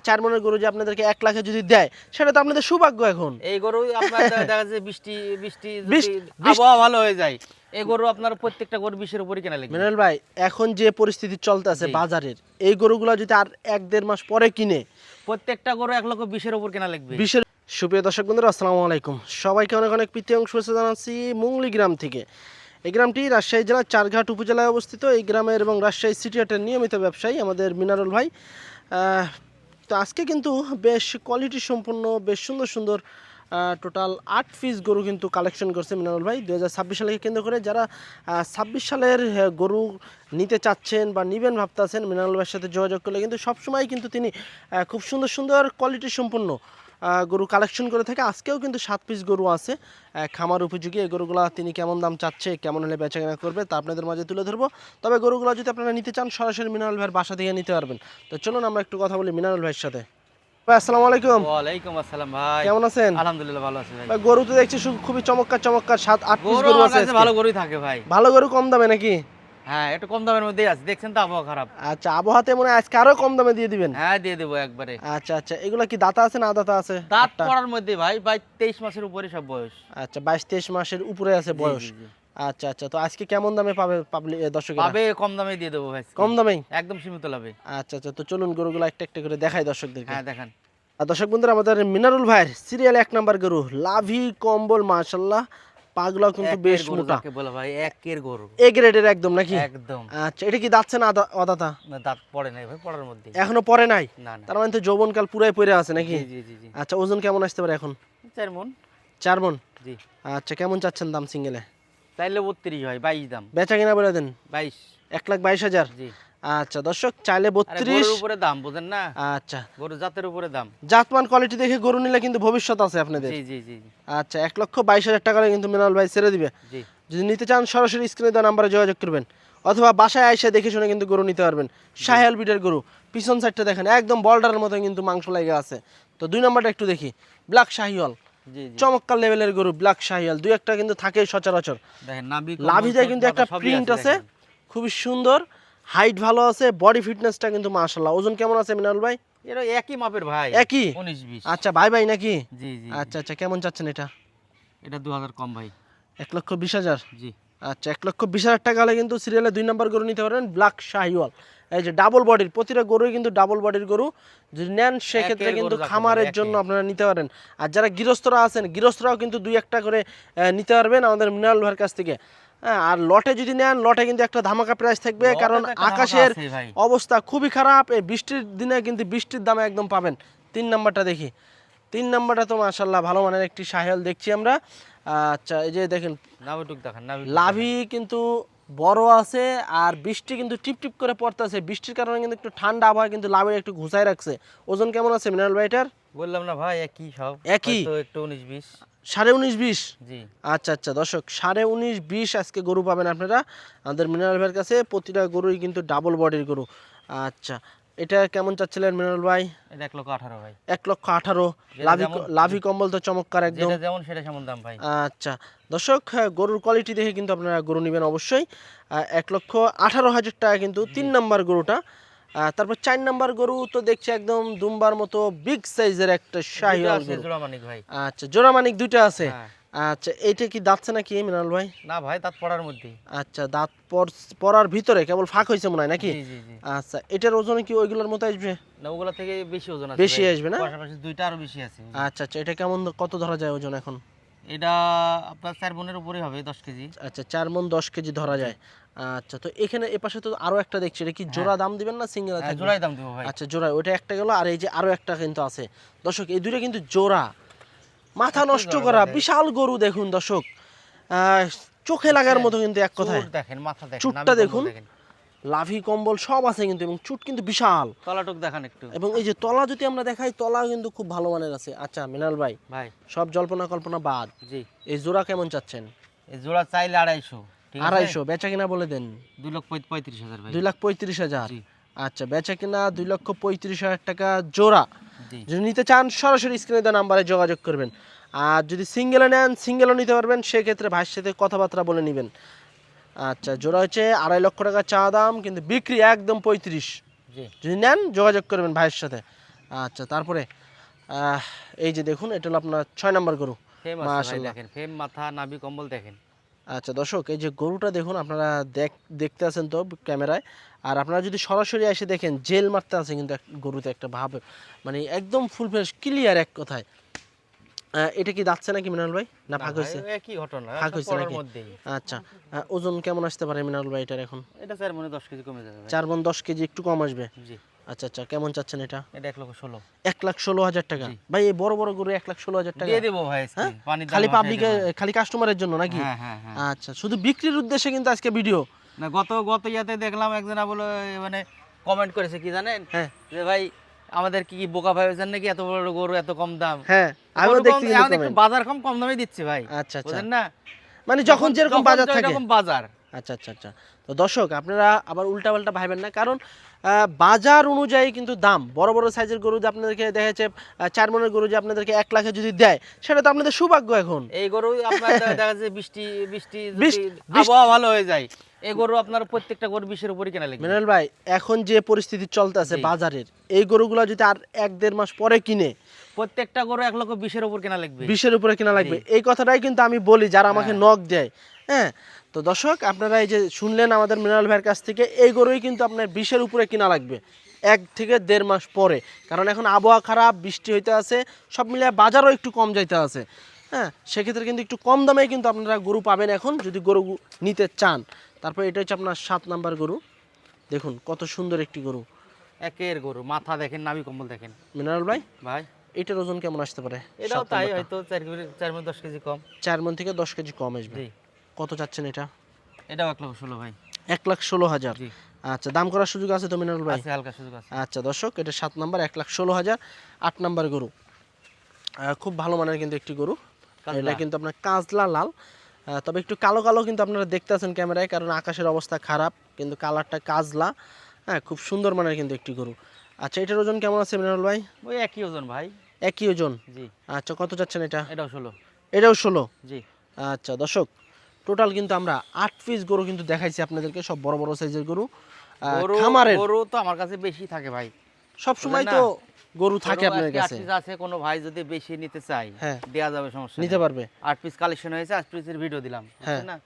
চার মনের গরু যে আপনাদেরকে এক লাখে যদি দেয় সেটা তো আপনাদের সৌভাগ্য এখন। এই গরু আপনার দেখা- যাচ্ছে বৃষ্টি বৃষ্টি আবহাওয়া ভালো হয়ে যায় এই গরু আপনার প্রত্যেকটা গরু বিশের উপরে কেনা লাগবে মিনারেল ভাই এখন যে পরিস্থিতি চলতে আছে বাজারের এই গরুগুলো যদি আর এক দেড় মাস পরে কিনে প্রত্যেকটা গরু এক লক্ষ বিশের উপর কেনা লাগবে। বিশের সুপ্রিয় দর্শক বন্ধুরা আসসালামু আলাইকুম। সবাইকে অনেক অনেক প্রীতি অংশ জানাচ্ছি মুংলি গ্রাম থেকে। এই গ্রামটি রাজশাহী জেলার চারঘাট উপজেলায় অবস্থিত। এই গ্রামের এবং রাজশাহী সিটি হাটের নিয়মিত ব্যবসায়ী আমাদের মিনারুল ভাই। আহ, তো আজকে কিন্তু বেশ কোয়ালিটি সম্পন্ন বেশ সুন্দর সুন্দর টোটাল আট পিস গরু কিন্তু কালেকশন করছে মিনারুল ভাই। দু হাজার ছাব্বিশ সালকে কেন্দ্র করে যারা ছাব্বিশ সালের গরু নিতে চাচ্ছেন বা নিবেন ভাবতেছেন, মিনারুল ভাইয়ের সাথে যোগাযোগ করলে কিন্তু সবসময় কিন্তু তিনি খুব সুন্দর সুন্দর কোয়ালিটি সম্পন্ন গরু কালেকশন করে থাকে। আজকেও কিন্তু সাত পিস গরু আছে। খামার উপযোগী এই গরুগুলো তিনি কেমন দাম চাচ্ছে কেমন হলে বেচা কেনা করবে তা আপনাদের মাঝে তুলে ধরবো। তবে গরুগুলো যদি আপনারা নিতে চান সরাসরি মিনারুল ভাইয়ের বাসা থেকে নিতে পারবেন। তো চলুন আমরা একটু কথা বলি মিনারুল ভাইয়ের সাথে। আসসালামু আলাইকুম। ওয়ালাইকুম আসসালাম ভাই। কেমন আছেন? আলহামদুলিল্লাহ ভালো আছি ভাই। ভাই গরু তো দেখছি খুবই চমৎকার চমৎকার সাত আট পিস গরু গরু আছে ভালো গরুই থাকে ভাই। ভালো গরু কম দামে নাকি? হ্যাঁ একটু কম দামের মধ্যেই আছে। দেখছেন তো আবহাওয়া খারাপ। আচ্ছা আবহাওয়াতে মনে হয় আজকে আরও কম দামে দিয়ে দিবেন? হ্যাঁ দিয়ে দেবো একবারে। আচ্ছা আচ্ছা এগুলা কি দাতা আছে না দাতা আছে? দাঁত পড়ার মধ্যে ভাই ভাই তেইশ মাসের উপরে সব বয়স। আচ্ছা বাইশ তেইশ মাসের উপরে আছে বয়স। আচ্ছা আচ্ছা তো আজকে কেমন দামে পাবে দর্শক পাবে কম দামে দিয়ে দেবো ভাই। কম দামেই? একদম সীমিত লাভে। আচ্ছা আচ্ছা তো চলুন গরুগুলো একটা একটা করে দেখাই দর্শকদেরকে। হ্যাঁ দেখান। আর দর্শক বন্ধুরা আমাদের মিনারুল ভাইয়ের সিরিয়াল এক নাম্বার গরু লাভি কম্বল মাশাল্লাহ পাগলা কিন্তু বেশ মোটা। বলে ভাই একের গরু। এ গ্রেডের একদম নাকি? একদম। আচ্ছা এটা কি দাচ্ছে না অদাতা? না, দাঁত পড়ে নাই ভাই পড়ার মধ্যে। এখনও পরে নাই? তার মানে তো যৌবনকাল পুরাই পড়ে আছে নাকি? জি জি জি জি। আচ্ছা ওজন কেমন আসতে পারে এখন? চার মন। চার মন? জি। আচ্ছা কেমন চাচ্ছেন দাম সিঙ্গেলে? তাইলে বত্রিশ হয় বাইশ দাম। বেচা কিনা বলে দেন? বাইশ। এক লাখ বাইশ হাজার? জি। আচ্ছা দর্শক চাইলে বত্রিশ উপরে দাম বুঝেন না? আচ্ছা। গরু জাতের উপরে দাম। জাতমান কোয়ালিটি দেখে গরু নিলে কিন্তু ভবিষ্যৎ আছে আপনাদের। জি জি জি আচ্ছা এক লক্ষ বাইশ হাজার টাকা কিন্তু মিনাল ভাই ছেড়ে দিবে। জি। যদি নিতে চান সরাসরি স্ক্রিনে দেওয়া নাম্বারে যোগাযোগ করবেন। অথবা বাসায় এসে দেখে শুনে কিন্তু গরু নিতে পারবেন। সাহেল বিটের গরু পিছন সাইডটা দেখেন একদম বল্ডারের মতো কিন্তু মাংস লেগে আছে। তো দুই নাম্বারটা একটু দেখি। ব্ল্যাক শাহিওয়াল চমৎকার লেভেলের গরু ব্ল্যাক শাহিওয়াল দুই একটা কিন্তু থাকেই সচরাচর। লাভিতে কিন্তু একটা প্রিন্ট আছে খুবই সুন্দর। হাইট ভালো আছে বডি ফিটনেসটা কিন্তু মাশাল্লাহ ওজন কেমন আছে মিনারুল ভাই? এটা একই মাপের ভাই। একই? উনিশ বিশ। আচ্ছা ভাই ভাই নাকি? জি জি আচ্ছা আচ্ছা কেমন চাচ্ছেন এটা? এটা দু হাজার কম ভাই। এক লক্ষ বিশ হাজার? জি। আচ্ছা এক লক্ষ বিশ হাজার টাকা হলে কিন্তু সিরিয়ালে দুই নম্বর গরু নিতে পারেন ব্ল্যাক শাহিওয়াল। এই যে ডাবল বডির প্রতিটা গরুই কিন্তু ডাবল বডির গরু। যদি নেন সেক্ষেত্রে কিন্তু খামারের জন্য আপনারা নিতে পারেন। আর যারা গৃহস্থরা আছেন গৃহস্থরাও কিন্তু দুই একটা করে নিতে পারবেন আমাদের মিনারেল ভাইয়ের কাছ থেকে। আর লটে যদি নেন লটে কিন্তু একটা ধামাকা প্রাইস থাকবে কারণ আকাশের অবস্থা খুবই খারাপ। এই বৃষ্টির দিনে কিন্তু বৃষ্টির দামে একদম পাবেন। তিন নাম্বারটা দেখি। তিন নাম্বারটা তো মাশাল্লাহ ভালো মানের একটি সাহেল দেখছি আমরা। আচ্ছা এই যে দেখেন লাভি কিন্তু বড় আছে আর বৃষ্টি কিন্তু টিপ টিপ করে পড়তেছে। বৃষ্টির কারণে কিন্তু একটু ঠান্ডা আবহাওয়া কিন্তু লাভে একটু ঘুষাই রাখছে। ওজন কেমন আছে মিনারেল ভাইটার বললাম না ভাই একই সব। একই? একটু উনিশ বিশ। সাড়ে উনিশ বিশ? আচ্ছা আচ্ছা দর্শক সাড়ে উনিশ বিশ আজকে গরু পাবেন আপনারা। আমাদের মিনারেল ভাইয়ের কাছে প্রতিটা গরুই কিন্তু ডাবল বডির গরু। আচ্ছা এটা কেমন চাচ্ছিলেন মিনারেল ভাই? এটা এক লক্ষ আঠারো ভাই। এক লক্ষ আঠারো। লাভি লাভি কম্বল তো চমৎকার একদম। যেমন সেটা সেমন দাম ভাই। আচ্ছা দর্শক হ্যাঁ, গরুর কোয়ালিটি দেখে কিন্তু আপনারা গরু নেবেন অবশ্যই। এক লক্ষ আঠারো হাজার টাকা কিন্তু তিন নাম্বার গরুটা। তারপর চার নাম্বার গরু তো দেখছি একদম দুম্বার মতো বিগ সাইজের একটা শাহিওয়াল গরু। জোড়া মানিক ভাই। আচ্ছা জোড়া মানিক দুইটা আছে? হ্যাঁ। আচ্ছা এইটা কি দাঁতছে নাকি মিনাল ভাই? না ভাই তাত পড়ার মধ্যে। আচ্ছা দাঁত পরার ভিতরে কেবল ফাঁক হয়েছে মনে হয় নাকি? আচ্ছা এটার ওজনে কি ওইগুলোর মতো আসবে? না ওগুলা থেকে বেশি ওজন আছে বেশি আসবে না? পাশাপাশি দুইটা আরও বেশি আছে। আচ্ছা আচ্ছা এটা কেমন কত ধরা যায় ওজন এখন? এটা আপনার চার মনের উপরে হবে দশ কেজি। আচ্ছা চার মন দশ কেজি ধরা যায়। আচ্ছা তো এখানে এ পাশে তো আরও একটা দেখছি এটা কি জোড়া দাম দিবেন না সিঙ্গেল হ্যাঁ, জোড়াই দাম দেবো ভাই। আচ্ছা জোড়া ওটা একটা গেল আর এই যে আরও একটা কিন্তু আছে। দর্শক এই দুইটা কিন্তু জোড়া। মাথা নষ্ট করা বিশাল গরু দেখুন দর্শক। চোখে লাগার মতো কিন্তু এক কথায়। দেখেন মাথা দেখেন চুটটা দেখুন। লাভি কম্বল সব আছে কিন্তু এবং চুট কিন্তু বিশাল। তলাটুক দেখান একটু। এবং এই যে তলা যদি আমরা দেখাই তলা কিন্তু খুব ভালো মানের আছে। আচ্ছা মিনাল ভাই ভাই। সব জল্পনা কল্পনা বাদ। জি। এই জোড়া কেমন চাচ্ছেন? এই জোড়া চাইলে আড়াইশো। আছে আড়াইশো। বেচা কিনা বলে দেন। দুই লক্ষ পঁয়ত্রিশ হাজার দুই লাখ পঁয়ত্রিশ হাজার? আচ্ছা বেচা কিনা দুই লক্ষ পঁয়ত্রিশ হাজার টাকা জোড়া। যদি নিতে চান সরাসরি স্ক্রিনে দেওয়া নাম্বারে যোগাযোগ করবেন। আর যদি সিঙ্গেলে নেন সিঙ্গেলও নিতে পারবেন। সেক্ষেত্রে ভাইয়ের সাথে কথাবার্তা বলে নেবেন। আচ্ছা জোড়া হচ্ছে আড়াই লক্ষ টাকা চা দাম কিন্তু বিক্রি একদম পঁয়ত্রিশ। যদি নেন যোগাযোগ করবেন ভাইয়ের সাথে। আচ্ছা তারপরে আহ, এই যে দেখুন এটা হলো আপনার ছয় নম্বর গরু। মাথা নাভি কম্বল দেখেন। আচ্ছা দর্শক এই যে গরুটা দেখুন আপনারা দেখ দেখতে আছেন তো ক্যামেরায়। আর আপনারা যদি সরাসরি এসে দেখেন জেল মারতে আছে কিন্তু গরুতে একটা ভাব মানে একদম ফুল ফ্রেশ ক্লিয়ার এক কথায়। আহ, এটা কি যাচ্ছে নাকি মিনাল ভাই? না ভাগ হয়েছে? একই ঘটনা? ভাগ হয়েছে নাকি? আচ্ছা ওজন কেমন আসতে পারে মিনাল ভাই এটার এখন? এটা স্যার মনে হয় দশ কেজি কমে যাবে ভাই। চার মন দশ কেজি একটু কম আসবে। জি। আচ্ছা আচ্ছা কেমন চাচ্ছেন এটা? এটা এক লক্ষ ষোলো। এক লাখ ষোলো হাজার টাকা। ভাই এই বড় বড় গরু এক লাখ ষোলো হাজার টাকা? দিয়ে দেবো ভাই হ্যাঁ? খালি খালি কাস্টমারের জন্য নাকি? হ্যাঁ হ্যাঁ আচ্ছা শুধু বিক্রির উদ্দেশ্যে কিন্তু আজকে ভিডিও না গত গত ইয়াতে দেখলাম একজনা বলে মানে কমেন্ট করেছে কি জানেন? হ্যাঁ। যে ভাই আমাদের কি কি বোকা ভেবেছেন নাকি? এত বড় গরু এত কম দাম। হ্যাঁ আমিও গরু দেখছি। বাজার কম কম দামে দিচ্ছে ভাই। আচ্ছা আচ্ছা। না? মানে যখন যেরকম বাজার থাকে। এরকম বাজার। আচ্ছা আচ্ছা আচ্ছা। তো দর্শক আপনারা আবার উল্টা পাল্টা ভাবেন না কারণ বাজার অনুযায়ী কিন্তু দাম বড় বড় সাইজের গরু যে আপনাদেরকে দেখা যাচ্ছে চার মনের গরু যে আপনাদেরকে এক লাখে যদি দেয় সেটা তো আপনাদের সৌভাগ্য এখন। এই গরু আপনার দেখা যাচ্ছে বৃষ্টি বৃষ্টি আবহাওয়া ভালো হয়ে যায় এই গরু আপনার প্রত্যেকটা গরু বিশের উপরে কেনা লাগবে মিনাল ভাই এখন যে পরিস্থিতি চলতেছে। বাজারের এই গরুগুলো যদি আর এক দেড় মাস পরে কিনে প্রত্যেকটা গরু এক লক্ষ বিশের উপর কেনা লাগবে। বিশের উপরে কেনা লাগবে। এই কথাটাই কিন্তু আমি বলি যারা আমাকে নখ দেয় হ্যাঁ? তো দর্শক আপনারা এই যে শুনলেন আমাদের মিনারেল ভাইয়ের কাছ থেকে এই গরুই কিন্তু আপনার বিশের উপরে কিনা লাগবে এক থেকে দেড় মাস পরে। কারণ এখন আবহাওয়া খারাপ বৃষ্টি হইতে আছে সব মিলিয়ে বাজারও একটু কম যাইতে আছে। হ্যাঁ সেক্ষেত্রে কিন্তু একটু কম দামে কিন্তু আপনারা গরু পাবেন এখন যদি গরু নিতে চান। তারপর এটা হচ্ছে আপনার সাত নাম্বার গরু। দেখুন কত সুন্দর একটি গরু। একের গরু মাথা দেখেন নাভি কম্বল দেখেন। মিনারেল ভাই ভাই। এটার ওজন কেমন আসতে পারে? এটাও তাই হয়তো চার কেজি চার মধ্যে দশ কেজি কম। চার মন থেকে দশ কেজি কম আসবে। কত চাচ্ছেন এটা? এটাও এক লক্ষ ষোলো ভাই। এক লাখ ষোলো হাজার। আচ্ছা দাম করার সুযোগ আছে তো মিনারুল ভাই? হালকা সুযোগ আছে। আচ্ছা দর্শক এটা সাত নাম্বার এক লাখ ষোলো হাজার আট নাম্বার গরু। খুব ভালো মানের কিন্তু একটি গরু। এটা কিন্তু আপনার কাজলা লাল। তবে একটু কালো কালো কিন্তু আপনারা দেখতে আছেন ক্যামেরায় কারণ আকাশের অবস্থা খারাপ কিন্তু কালারটা কাজলা। হ্যাঁ খুব সুন্দর মানের কিন্তু একটি গরু। আচ্ছা এটার ওজন কেমন আছে মিনারুল ভাই? ওই একই ওজন ভাই। একই ওজন? জি। আচ্ছা কত চাচ্ছেন এটা? এটাও ষোলো। এটাও ষোলো? জি। আচ্ছা দর্শক টোটাল কিন্তু আমরা আট পিস গরু কিন্তু দেখাইছি আপনাদেরকে সব বড় বড় সাইজের গরু। খামারের গরু তো আমার কাছে বেশি থাকে ভাই। সব সময় তো গরু থাকে আপনাদের আপনার কাছে। আট পিস আছে কোনো ভাই যদি বেশি নিতে চাই হ্যাঁ। দেয়া যাবে সমস্যা নিতে পারবে। আট পিস কালেকশন হয়েছে আট পিসের ভিডিও দিলাম হ্যাঁ। না?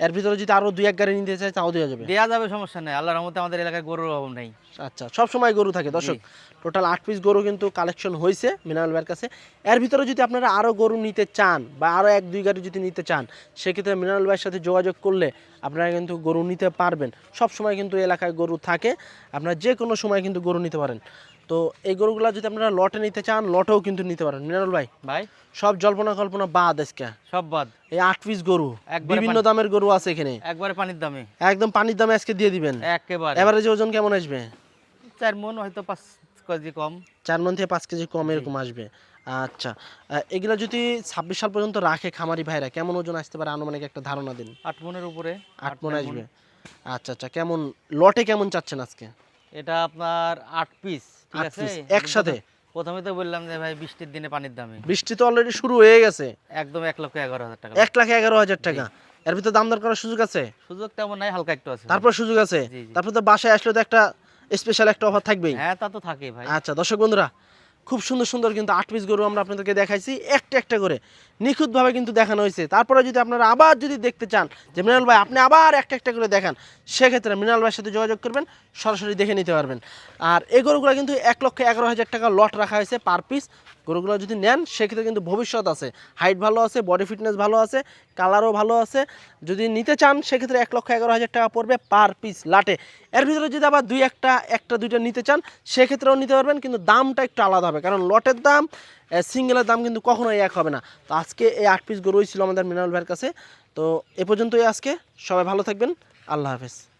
এর ভিতরে যদি আরও দুই এক গাড়ি নিতে চাই তাও দেওয়া যাবে। দেওয়া যাবে সমস্যা নাই। আল্লাহর রহমতে আমাদের এলাকায় গরুর অভাব নেই। আচ্ছা সব সময় গরু থাকে। দর্শক টোটাল আট পিস গরু কিন্তু কালেকশন হয়েছে মিনারেল ব্যার কাছে। এর ভিতরে যদি আপনারা আরও গরু নিতে চান বা আরও এক দুই গাড়ি যদি নিতে চান সেক্ষেত্রে মিনারেল ভাইয়ের সাথে যোগাযোগ করলে আপনারা কিন্তু গরু নিতে পারবেন। সব সময় কিন্তু এলাকায় গরু থাকে। আপনারা যে কোনো সময় কিন্তু গরু নিতে পারেন। তো এই গরুগুলো যদি আপনারা লটে নিতে চান লটেও কিন্তু নিতে পারেন। মিনারেল ভাই ভাই? সব জল্পনা কল্পনা বাদ আজকে। সব বাদ। এই আট পিস গরু বিভিন্ন দামের গরু আছে এখানে। একবারে পানির দামে। একদম পানির দামে আজকে দিয়ে দিবেন। একেবারে। এবারে যে ওজন কেমন আসবে? চার মন হয়তো পাঁচ কেজি কম? চার মন থেকে পাঁচ কেজি কম এরকম আসবে। আচ্ছা। এগুলা যদি ছাব্বিশ সাল পর্যন্ত রাখে খামারি ভাইরা কেমন ওজন আসতে পারে? আনুমানিক একটা ধারণা দিন। আট মনের উপরে। আট মন আসবে। আচ্ছা আচ্ছা। কেমন লটে কেমন চাচ্ছেন আজকে? এটা আপনার আট পিস ঠিক আছে? একসাথে? প্রথমে তো বললাম যে ভাই বৃষ্টির দিনে পানির দামে। বৃষ্টি তো অলরেডি শুরু হয়ে গেছে। একদম এক লক্ষ এগারো হাজার টাকা। এক লাখ এগারো হাজার টাকা। এর ভিতরে দাম দর করার সুযোগ আছে? সুযোগ তেমন নাই হালকা একটু আছে। তারপর সুযোগ আছে। তারপর তো বাসায় আসলে তো একটা স্পেশাল একটা অফার থাকবেই। হ্যাঁ তা তো থাকে ভাই। আচ্ছা দর্শক বন্ধুরা খুব সুন্দর সুন্দর কিন্তু আট পিস গরু আমরা আপনাদেরকে দেখাইছি। একটা একটা করে। নিখুঁতভাবে কিন্তু দেখানো হয়েছে। তারপরে যদি আপনারা আবার যদি দেখতে চান যে মৃণাল ভাই, আপনি আবার একটা একটা করে দেখান, সেক্ষেত্রে মৃণাল ভাইয়ের সাথে যোগাযোগ করবেন, সরাসরি দেখে নিতে পারবেন। আর এই গরুগুলো কিন্তু এক লক্ষ এগারো হাজার টাকা লট রাখা হয়েছে পার পিস গরুগুলো যদি নেন, সেক্ষেত্রে কিন্তু ভবিষ্যৎ আছে। হাইট ভালো আছে বডি ফিটনেস ভালো আছে কালারও ভালো আছে। যদি নিতে চান, সেক্ষেত্রে এক লক্ষ এগারো হাজার টাকা পড়বে পার পিস লাটে। এর ভিতরে যদি আবার দুই একটা একটা দুইটা নিতে চান, সেক্ষেত্রেও নিতে পারবেন, কিন্তু দামটা একটু আলাদা হবে। কারণ লটের দাম সিঙ্গেলের দাম কিন্তু কখনোই এক হবে না। তো আজকে এই আট পিস গরুই ছিল আমাদের মিনারেল ভাইয়ের কাছে। তো এ পর্যন্তই আজকে। সবাই ভালো থাকবেন। আল্লাহ হাফেজ।